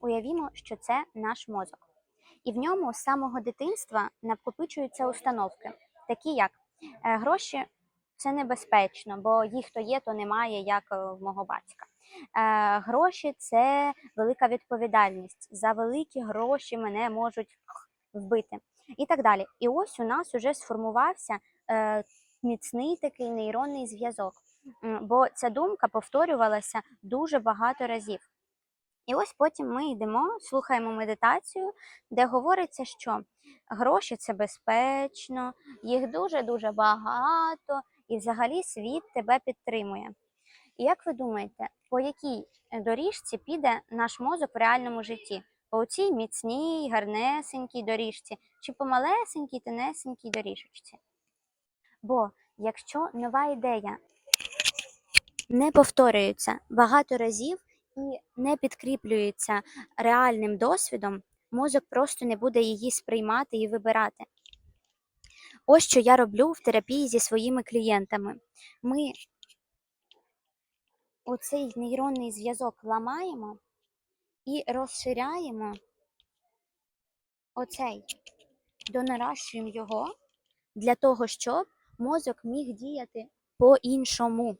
Уявімо, що це наш мозок. І в ньому з самого дитинства накопичуються установки, такі як е, гроші це небезпечно, бо їх то є, то немає, як е, в мого батька. Е, Гроші це велика відповідальність. За великі гроші мене можуть вбити. І так далі. І ось у нас уже сформувався міцний такий нейронний зв'язок. Бо ця думка повторювалася дуже багато разів. І ось потім ми йдемо, слухаємо медитацію, де говориться, що гроші це безпечно, їх дуже-дуже багато, і взагалі світ тебе підтримує. І як ви думаєте, по якій доріжці піде наш мозок в реальному житті? По цій міцній, гарнесенькій доріжці, чи по малесенькій, тенесенькій доріжечці? Бо якщо нова ідея не повторюється багато разів і не підкріплюється реальним досвідом, мозок просто не буде її сприймати і вибирати. Ось що я роблю в терапії зі своїми клієнтами. Ми оцей нейронний зв'язок ламаємо і розширяємо оцей, донаращуємо його для того, щоб мозок міг діяти по-іншому.